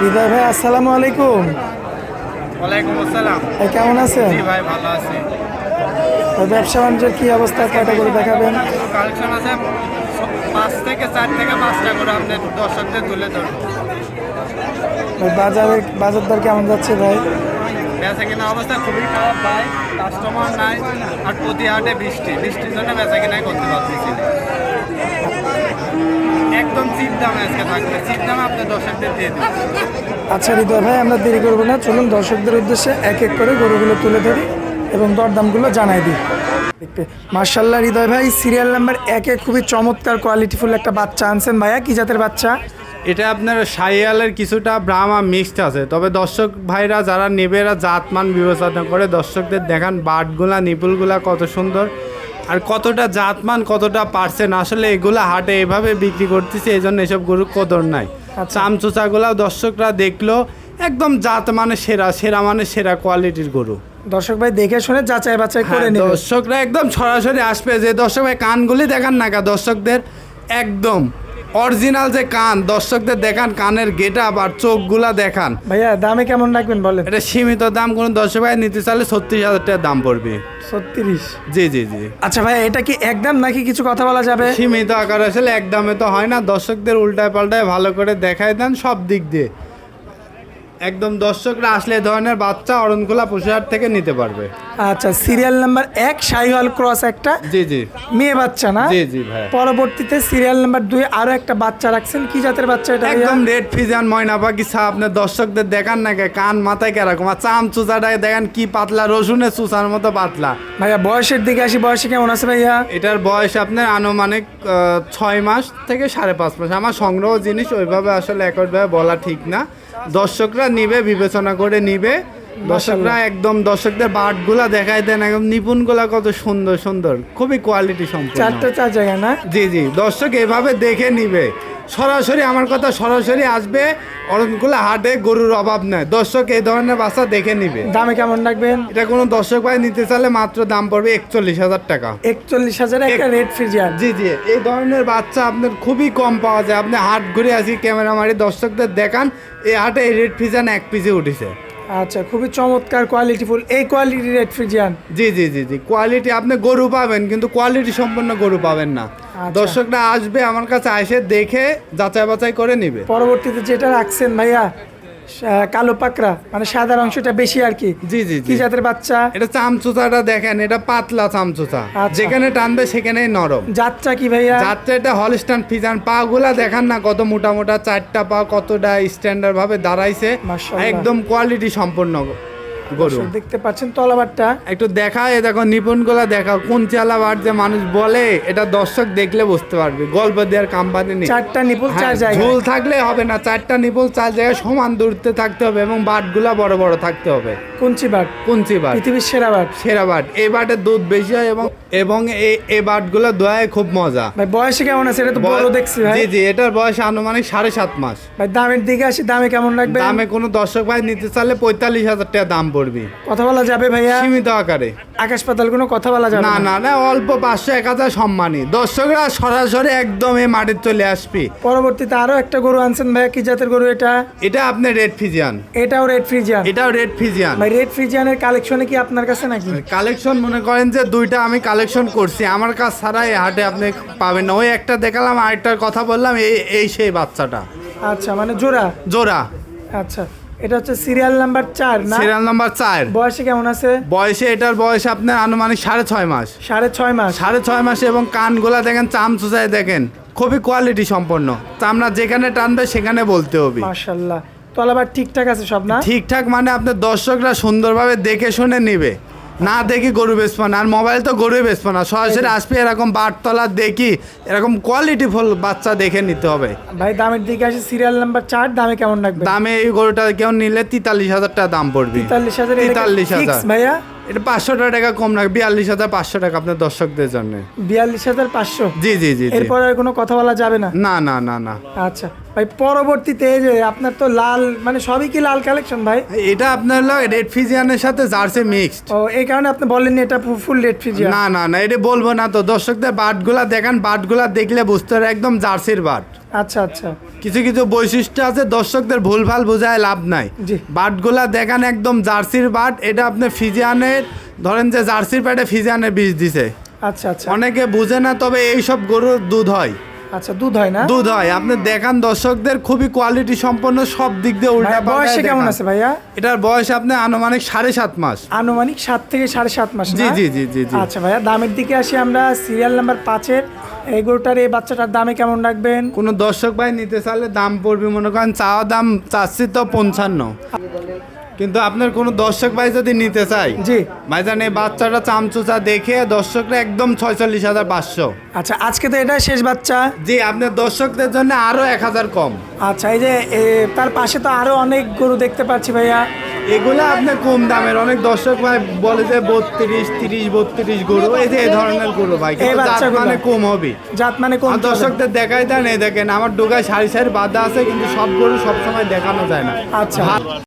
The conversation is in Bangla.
হৃদয় ভাই আসসালামু আলাইকুম। ওয়ালাইকুম আসসালাম। ভাই কেমন আছেন? জি ভাই ভালো আছি। ভাই ব্যবসা বাণিজ্যের কি অবস্থা? কয়টা করে দেখাবেন? কালেকশন আছে পাঁচ থেকে চার থেকে পাঁচটা করে আপনি দর্শকদের তুলে ধরবো বাজারে বাজার দর কেমন যাচ্ছে ভাই? বেচা কিনা অবস্থা খুবই খারাপ ভাই কাস্টমার নাই আর প্রতি হাটে বৃষ্টি। বৃষ্টির জন্য বেচা কিনাই করতে পারতেছি। একদম চিপ দামে আজকে থাকবে। চিপ দামে আপনি দর্শকদের দিয়ে দিন আচ্ছা হৃদয় ভাই আমরা দেরি করব না। চলুন দর্শকদের উদ্দেশ্যে এক এক করে গরুগুলো তুলে ধরি এবং দরদামগুলো জানাই দিই। মার্শাল্লাহ হৃদয় ভাই সিরিয়াল নাম্বার একে খুবই চমৎকার কোয়ালিটিফুল একটা বাচ্চা আনছেন। ভাইয়া কি জাতের বাচ্চা? এটা আপনার সাইয়ালের কিছুটা ব্রাহ্মা মিক্সড আছে। তবে দর্শক ভাইরা যারা নেবে এরা জাতমান বিবেচনা করে দর্শকদের দেখান। বাটগুলা নিপুলগুলা কত সুন্দর। আর কতটা জাতমান কতটা পার্সেন্ট আসলে এগুলো হাটে এভাবে বিক্রি করতেছে এই জন্য এসব গরু কদর নাই। চামচোচাগুলা চামচোচাগুলাও দর্শকরা দেখল একদম জাত মানে সেরা সেরা মানে সেরা কোয়ালিটির গরু। দর্শক ভাই দেখে শুনে যাচাই বাছাই করে নি নেবে দর্শকরা একদম সরাসরি আসবে যে দর্শক ভাই কানগুলি দেখান না দর্শকদের একদম অরিজিনাল যে কান দর্শকদের দেখান কানের গেট আপ আর চোখগুলা দেখান। ভাইয়া দামে কেমন রাখবেন বলেন? এটা সীমিত দাম কোন দর্শক ভাই নিতে চাইলে ছত্রিশ হাজার টাকা দাম পড়বে। ছত্রিশ? জি জি জি। আচ্ছা ভাই এটা কি একদম নাকি কিছু কথা বলা যাবে? সীমিত আকার আসলে একদমে তো হয় না। দর্শকদের উল্টায় পাল্টায় ভালো করে দেখায় দেন সব দিক দিয়ে। একদম দর্শকরা আসলে ধরনের বাচ্চা অরণখোলা পশুহাট থেকে নিতে পারবে। আচ্ছা সিরিয়াল নাম্বার এক শাহিওয়াল ক্রস একটা। জি জি। মেয়ে বাচ্চা না? জি জি ভাই। পরবর্তীতে সিরিয়াল নাম্বার দুই আরও একটা বাচ্চা রাখছেন। কি জাতের বাচ্চা এটা একদম রেড ফিজান ময়না পাখি চা আপনার দর্শকদের দেখান না কান মাথায় কেরকম আর চাম চুচাটায় দেখেন কি পাতলা রসুনের চুচার মতো পাতলা। ভাইয়া বয়সের দিকে আসি বয়সে কেমন আছে ভাইয়া? এটার বয়স আপনার আনুমানিক ছয় মাস থেকে সাড়ে পাঁচ মাস। আমার সংগ্রহ জিনিস ওইভাবে আসলে একভাবে বলা ঠিক না। দর্শকরা নিবে বিবেচনা করে নিবে। দর্শকরা একদম দর্শকদের বাটগুলা দেখায় দেন একদম নিপুণগুলা কত সুন্দর সুন্দর। খুবই কোয়ালিটি সম্পূর্ণ। চারটা চার জায়গায় না? জি জি। দর্শক এভাবে দেখে নিবে। সরাসরি আমার কথা সরাসরি আসবে অরণকুলা হাটে গরুর অভাব নাই দর্শক এই ধরনের বাচ্চা দেখে নিবে। দামে কেমন রাখবেন? এটা কোনো দর্শক ভাই নিতে চাইলে মাত্র দাম পড়বে একচল্লিশ হাজার টাকা। একচল্লিশ হাজার একটা রেড ফ্রিজিয়ার জি জি। এই ধরনের বাচ্চা আপনার খুবই কম পাওয়া যায়। আপনি হাট ঘুরে আসি ক্যামেরা মারি দর্শকদের দেখান। এই হাটে এই রেড ফিজান এক পিসে উঠেছে। আচ্ছা খুবই চমৎকার কোয়ালিটি ফুল। এই কোয়ালিটি রেড জি জি জি জি। কোয়ালিটি আপনি গরু পাবেন কিন্তু কোয়ালিটি সম্পন্ন গরু পাবেন না। আচ্ছা। দর্শকরা আসবে আমার কাছে এসে দেখে যাচাই বাছাই করে নিবে। পরবর্তীতে যেটা রাখছেন ভাইয়া কালো পাকড়া মানে সাদা অংশটা বেশি আর কি। জি জি কি জাতের বাচ্চা? এটা চামচুচাটা দেখেন এটা পাতলা চামচুচা। আচ্ছা। যেখানে টানবে সেখানেই নরম। যাত্রা কি ভাইয়া? যাত্রা এটা হলস্টান ফিজান পা গুলা দেখান না কত মোটা মোটা চারটা পা কতটা স্ট্যান্ডার্ড ভাবে দাঁড়াইছে। একদম কোয়ালিটি সম্পন্ন। গরু দেখতে পাচ্ছেন তলাবারটা একটু দেখা এ দেখো নিপুণগুলা দেখা কোন চালাবার যে মানুষ বলে এটা দর্শক দেখলে বুঝতে পারবে। গল্প দেওয়ার কোম্পানি নেই। চারটা নিপুল চার হ্যাঁ, জায়গায়। ঝুল থাকলে হবে না। চারটা নিপুল চার জায়গায় সমান দূরত্বে থাকতে হবে এবং বাটগুলা বড় বড় থাকতে হবে। কুঞ্চি বাট কুঞ্চি বাট পৃথিবীর সেরা বাট। সেরা বাট। এই বাটের দুধ বেশি হয় এবং এবং এই এই বাটগুলো দোয়ায় খুব মজা। ভাই বয়সে কেমন আছে? এটা তো বড় দেখছি ভাই। জি জি এটার বয়স আনুমানিক সাড়ে সাত মাস। ভাই দামের দিকে আসি দামে কেমন রাখবে দামে কোনো দর্শক ভাই নিতে চাইলে পঁয়তাল্লিশ হাজার টাকা দাম পড়বে। কথা বলা যাবে ভাইয়া। সীমিত আকারে। আকাশ পাতাল কোনো কথা বলা যাবে না না? না অল্প পাঁচশো এক হাজার সম্মানী। দর্শকরা সরাসরি একদম এই মাটির চলে আসবি। পরবর্তীতে আরও একটা গরু আনছেন ভাইয়া কি জাতের গরু এটা? এটা আপনার রেড ফিজিয়ান এটাও রেড ফ্রিজিয়ান এটাও রেড ফিজিয়ান ভাই রেড ফ্রিজিয়ানের কালেকশনে কি আপনার কাছে নাকি? কালেকশন মনে করেন যে দুইটা আমি কালেকশন করছি। আমার কাছ ছাড়া এই হাটে আপনি পাবেন না। ওই একটা দেখালাম আরেকটার কথা বললাম এই এই সেই বাচ্চাটা। আচ্ছা মানে জোড়া? জোড়া। আচ্ছা। এটা হচ্ছে সিরিয়াল নাম্বার চার না? সিরিয়াল নাম্বার চার। বয়সে কেমন আছে? বয়সে এটার বয়স আপনার আনুমানিক সাড়ে ছয় মাস। সাড়ে ছয় মাস। সাড়ে ছয় মাসে এবং কানগুলা দেখেন চাম চুচায় দেখেন খুবই কোয়ালিটি সম্পন্ন। চামড়া যেখানে টানবে সেখানে বলতে হবে। মাশাল্লাহ। তলাবার ঠিকঠাক আছে সব না? ঠিকঠাক মানে আপনার দর্শকরা সুন্দরভাবে দেখে শুনে নিবে। না দেখি গরু বেচবো না আর মোবাইল তো গরুই বেচবো না সরাসরি আসবি এরকম বারতলা দেখি এরকম কোয়ালিটি ফুল বাচ্চা দেখে নিতে হবে। ভাই দামের দিকে আসে সিরিয়াল নাম্বার চার দামে কেমন রাখবে দামে এই গরুটা কেউ নিলে তেতাল্লিশ হাজার টাকা দাম পড়বে। তেতাল্লিশ হাজার তেতাল্লিশ হাজার। ভাইয়া? এটা পাঁচশো টাকা কম রাখবে বিয়াল্লিশ হাজার পাঁচশো টাকা আপনার দর্শকদের জন্য। বিয়াল্লিশ হাজার পাঁচশো? জি জি জি জি। এরপর আর কোনো কথা বলা যাবে না? না না না না। আচ্ছা ভাই পরবর্তীতে এই যে আপনার তো লাল মানে সবই কি লাল কালেকশন ভাই? এটা আপনার হলো রেড ফিজিয়ানের সাথে জার্সি মিক্সড ও এই কারণে আপনি বলেননি এটা ফুল রেড ফিজিয়া না না না এটা বলব না তো। দর্শকদের বাটগুলা দেখান বাটগুলা দেখলে বুঝতে পারে একদম জার্সির বাট। আচ্ছা আচ্ছা। কিছু কিছু বৈশিষ্ট্য আছে দর্শকদের ভুলভাল বোঝায় লাভ নাই। বাটগুলা দেখান একদম জার্সির বাট এটা আপনি ফিজিয়ানের ধরেন যে জার্সির প্যাটে ফিজিয়ানের বীজ দিছে। আচ্ছা আচ্ছা। অনেকে বুঝে না তবে এই সব গরুর দুধ হয়। আচ্ছা দুধ হয় না? দুধ হয়। আপনি দেখান দর্শকদের খুবই কোয়ালিটি সম্পন্ন সব দিক দিয়ে উল্টা বয়সে কেমন আছে ভাইয়া? এটার বয়স আপনি আনুমানিক সাড়ে সাত মাস। আনুমানিক সাত থেকে সাড়ে সাত মাস জি জি জি জি জি। আচ্ছা ভাইয়া দামের দিকে আসি আমরা। সিরিয়াল নাম্বার পাঁচের। এই গরুটার এই বাচ্চাটার দামে কেমন রাখবেন? কোনো দর্শক ভাই নিতে চাইলে দাম পড়বে মনে করেন চাওয়া দাম চাচ্ছি তো পঞ্চান্ন। কিন্তু আপনার কোনো দর্শক ভাই যদি নিতে চাই জি। ভাইজান এই বাচ্চাটা চামচুচা দেখে দর্শকরা একদম ছয়চল্লিশ হাজার পাঁচশো। আচ্ছা আজকে তো এটা শেষ বাচ্চা? জি আপনার দর্শকদের জন্য আরও এক হাজার কম। আচ্ছা এই যে এ, তার পাশে তো আরও অনেক গরু দেখতে পাচ্ছি ভাইয়া। এগুলো আপনার কম দামের অনেক দর্শক ভাই বলে যে বত্রিশ তিরিশ বত্রিশ গরু এই যে এই ধরনের গরু ভাই কিন্তু জাত বাচ্চাগুলো। মানে কম হবে। জাত মানে কোন আর দর্শকদের দেখাই দেন এই দেখেন আমার ডোকায় সারি সারি বাধা আছে কিন্তু সব গরু সবসময় দেখানো যায় না। আচ্ছা।